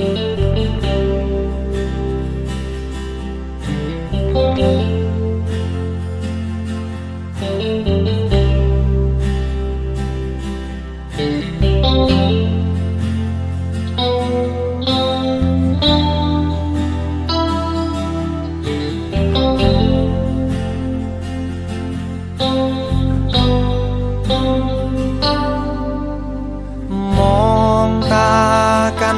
ม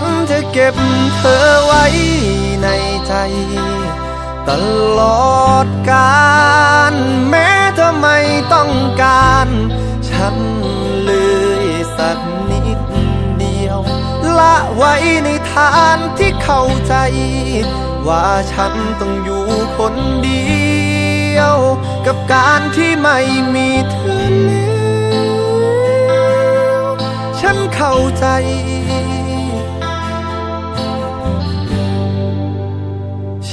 นจะเก็บเธอไว้ในใจ ตลอดกาลแม้เธอไม่ต้องการ ฉันเลยสักนิดเดียว ละไว้ในฐานที่เข้าใจ ว่าฉันต้องอยู่คนเดียว กับการที่ไม่มีเธอแล้วฉันเข้าใจ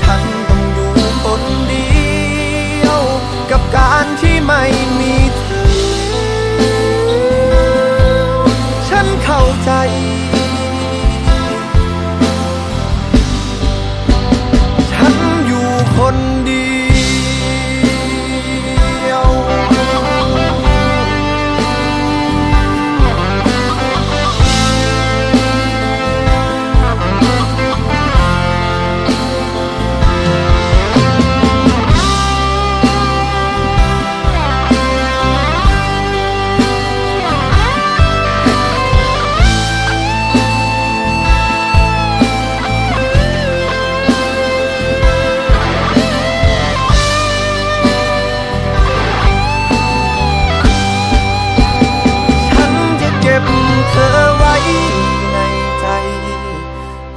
ฉันต้องอยู่คนเดียว กับการที่ไม่มี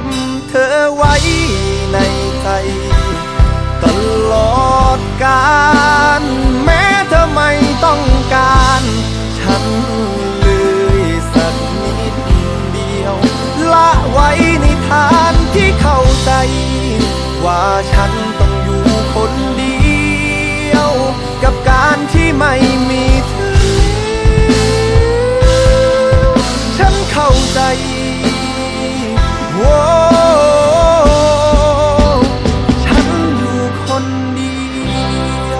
บเธอไว้ Música